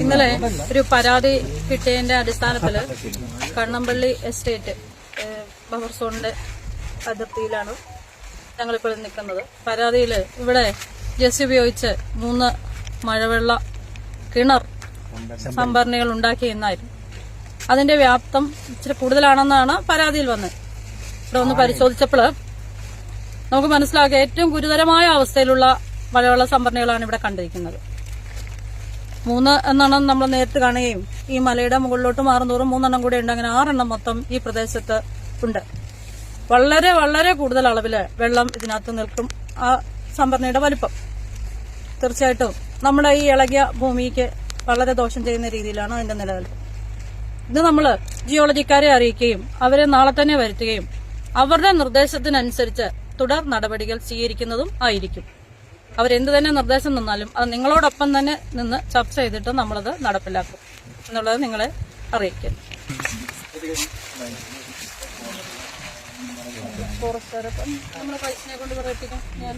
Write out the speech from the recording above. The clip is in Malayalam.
ഇന്നലെ ഒരു പരാതി കിട്ടിയതിന്റെ അടിസ്ഥാനത്തിൽ കണ്ണമ്പള്ളി എസ്റ്റേറ്റ് ബഫർ സോണിന്റെ അതിർത്തിയിലാണ് ഞങ്ങളിപ്പോൾ നിൽക്കുന്നത്. പരാതിയിൽ ഇവിടെ ജെസ് ഉപയോഗിച്ച് മൂന്ന് മഴവെള്ള കിണർ സംഭരണികൾ ഉണ്ടാക്കി എന്നായിരുന്നു. അതിന്റെ വ്യാപ്തം ഇച്ചിരി കൂടുതലാണെന്നാണ് പരാതിയിൽ വന്നത് ഇവിടെ ഒന്ന് പരിശോധിച്ചപ്പോൾ നമുക്ക് മനസ്സിലാക്കുക ഏറ്റവും ഗുരുതരമായ അവസ്ഥയിലുള്ള മഴവെള്ള സംഭരണികളാണ് ഇവിടെ കണ്ടിരിക്കുന്നത്. മൂന്ന് എണ്ണം നമ്മൾ നേരിട്ട് കാണുകയും ഈ മലയുടെ മുകളിലോട്ട് മാറുന്തോറും മൂന്നെണ്ണം കൂടെ ഉണ്ട്. അങ്ങനെ ആറെണ്ണം മൊത്തം ഈ പ്രദേശത്ത് ഉണ്ട്. വളരെ വളരെ കൂടുതൽ അളവിൽ വെള്ളം ഇതിനകത്ത് നിൽക്കും. ആ സംഭരണിയുടെ വലിപ്പം. തീർച്ചയായിട്ടും നമ്മുടെ ഈ ഇളകിയ ഭൂമിക്ക് വളരെ ദോഷം ചെയ്യുന്ന രീതിയിലാണ് അതിന്റെ നിലനിൽപ്പ്. ഇത് നമ്മൾ ജിയോളജിക്കാരെ അറിയിക്കുകയും അവരെ നാളെ തന്നെ വരുത്തുകയും അവരുടെ നിർദ്ദേശത്തിനനുസരിച്ച് തുടർ നടപടികൾ സ്വീകരിക്കുന്നതും ആയിരിക്കും. അവരെന്ത് തന്നെ നിർദ്ദേശം നിന്നാലും അത് നിങ്ങളോടൊപ്പം തന്നെ നിന്ന് ചർച്ച ചെയ്തിട്ട് നമ്മളത് നടപ്പിലാക്കും എന്നുള്ളത് നിങ്ങളെ അറിയിക്കുന്നു. ഞാൻ